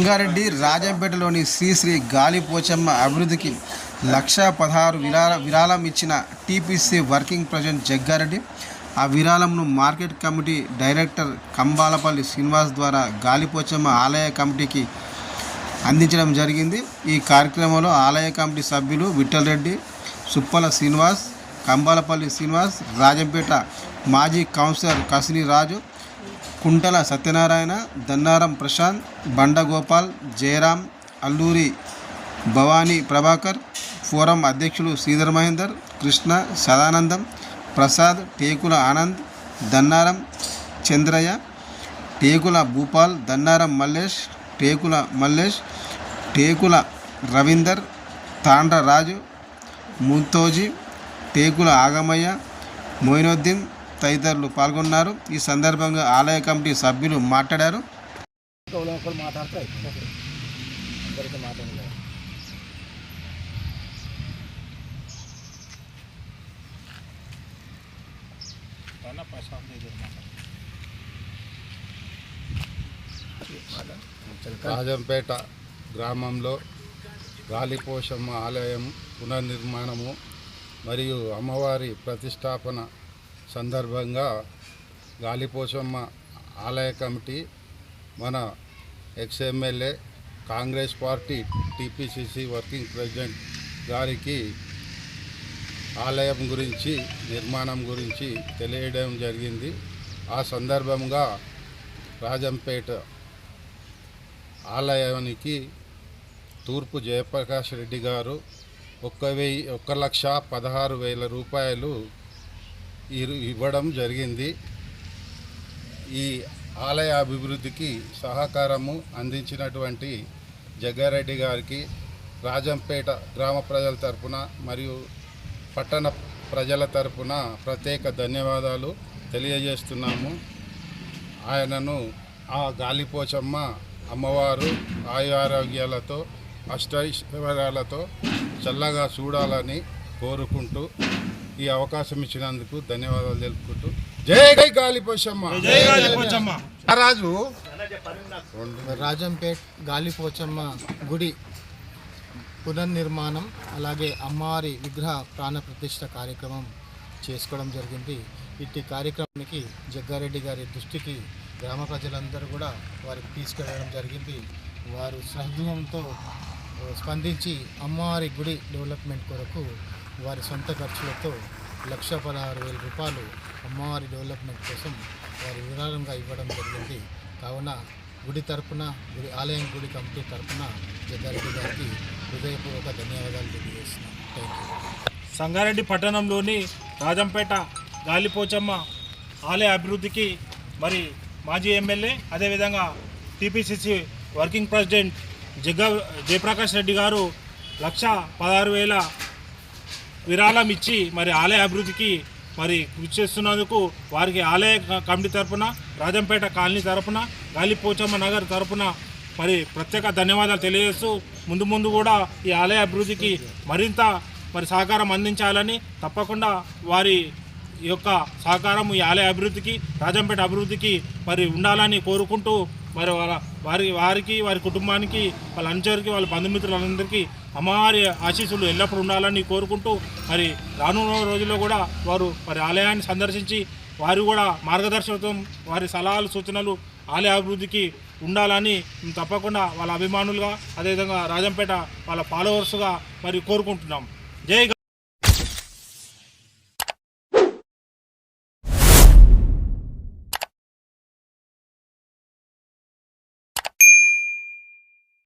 జగ్గారెడ్డి రాజంపేటలోని శ్రీశ్రీ గాలిపోచమ్మ అభివృద్ధికి లక్ష పదహారు విరాళ విరాళం ఇచ్చిన టీపీసీ వర్కింగ్ ప్రెసిడెంట్ జగ్గారెడ్డి ఆ విరాళంను market committee director Kambalapalli Srinivas ద్వారా గాలిపోచమ్మ ఆలయ కమిటీకి అందించడం జరిగింది. ఈ కార్యక్రమంలో ఆలయ కమిటీ సభ్యులు విఠలరెడ్డి సుప్పల శ్రీనివాస్ కంబాలపల్లి శ్రీనివాస్ రాజంపేట మాజీ కౌన్సిలర్ కసిని రాజు కుంటల సత్యనారాయణ దన్నారం ప్రశాంత్ బండగోపాల్ జయరాం అల్లూరి భవానీ ప్రభాకర్ ఫోరం అధ్యక్షులు శ్రీధర్ మహేందర్ కృష్ణ సదానందం ప్రసాద్ టేకుల ఆనంద్ దన్నారం చంద్రయ్య టేకుల భూపాల్ దన్నారం మల్లేష్ టేకుల మల్లేష్ టేకుల రవీందర్ తాండ్ర రాజు ముత్తోజీ టేకుల ఆగమయ్య మొయినుద్దీన్ తదితరులు పాల్గొన్నారు. ఈ సందర్భంగా ఆలయ కమిటీ సభ్యులు మాట్లాడారు. ఒకరు మాట్లాడితే రాజంపేట గ్రామంలో గాలిపోషమ్మ ఆలయం పునర్నిర్మాణము మరియు అమ్మవారి ప్రతిష్టాపన సందర్భంగా గాలిపోసమ్మ ఆలయ కమిటీ మన ex M L A Congress party T P C C working president గారికి ఆలయం గురించి నిర్మాణం గురించి తెలియడం జరిగింది. ఆ సందర్భంగా రాజంపేట ఆలయానికి తూర్పు జయప్రకాష్ రెడ్డి గారు ఒక్క వెయ్యి ఒక్క లక్ష పదహారు వేల రూపాయలు ఇవ్వడం జరిగింది. ఈ ఆలయ అభివృద్ధికి సహకారము అందించినటువంటి జగ్గారెడ్డి గారికి రాజంపేట గ్రామ ప్రజల తరపున మరియు పట్టణ ప్రజల తరపున ప్రత్యేక ధన్యవాదాలు తెలియజేస్తున్నాము. ఆయనను ఆ గాలిపోచమ్మ అమ్మవారు ఆయు ఆరోగ్యాలతో అష్టైశ్వర్యాలతో చల్లగా చూడాలని కోరుకుంటూ ఈ అవకాశం ఇచ్చినందుకు ధన్యవాదాలు తెలుపుకుంటూ. జై గై గాలిపోచమ్మ రాజు. రాజంపేట్ గాలిపోచమ్మ గుడి పునర్నిర్మాణం అలాగే అమ్మవారి విగ్రహ ప్రాణ ప్రతిష్ఠ కార్యక్రమం చేసుకోవడం జరిగింది. ఇట్టి కార్యక్రమానికి జగ్గారెడ్డి గారి దృష్టికి గ్రామ ప్రజలందరూ కూడా వారికి తీసుకెళ్ళడం జరిగింది. వారు సహృదయంతో స్పందించి అమ్మవారి గుడి డెవలప్మెంట్ కొరకు వారి సొంత ఖర్చులతో లక్ష పదహారు వేల రూపాయలు అమ్మవారి డెవలప్మెంట్ కోసం వారు విరాళంగా ఇవ్వడం జరిగింది. కావున గుడి తరపున గుడి ఆలయం గుడి కమిటీ తరపున జగ్గారెడ్డి గారికి హృదయపూర్వక ధన్యవాదాలు తెలియజేస్తున్నాం. సంగారెడ్డి పట్టణంలోని రాజంపేట గాలిపోచమ్మ ఆలయ అభివృద్ధికి మరి మాజీ ఎమ్మెల్యే అదేవిధంగా T P C C working president Jagga Jayaprakash Reddy గారు లక్ష పదహారు వేల విరాళం ఇచ్చి మరి ఆలయ అభివృద్ధికి మరి కృషి చేస్తున్నందుకు వారికి ఆలయ కమిటీ తరపున రాజంపేట కాలనీ తరపున గాలిపోచమ్మ నగర్ తరఫున మరి ప్రత్యేక ధన్యవాదాలు తెలియజేస్తూ ముందు ముందు కూడా ఈ ఆలయ అభివృద్ధికి మరింత మరి సహకారం అందించాలని తప్పకుండా వారి యొక్క సహకారం ఈ ఆలయ అభివృద్ధికి రాజంపేట అభివృద్ధికి మరి ఉండాలని కోరుకుంటూ మరి వారి వారికి వారి కుటుంబానికి వాళ్ళ అనుచరికి వాళ్ళ బంధుమిత్రులందరికీ అమ్మవారి ఆశీస్సులు ఎల్లప్పుడూ ఉండాలని కోరుకుంటూ మరి రానున్న రోజుల్లో కూడా వారు మరి ఆలయాన్ని సందర్శించి వారు కూడా మార్గదర్శకత్వం వారి సలహాలు సూచనలు ఆలయ అభివృద్ధికి ఉండాలని తప్పకుండా వాళ్ళ అభిమానులుగా అదేవిధంగా రాజంపేట వాళ్ళ ఫాలోవర్స్గా మరి కోరుకుంటున్నాం. జై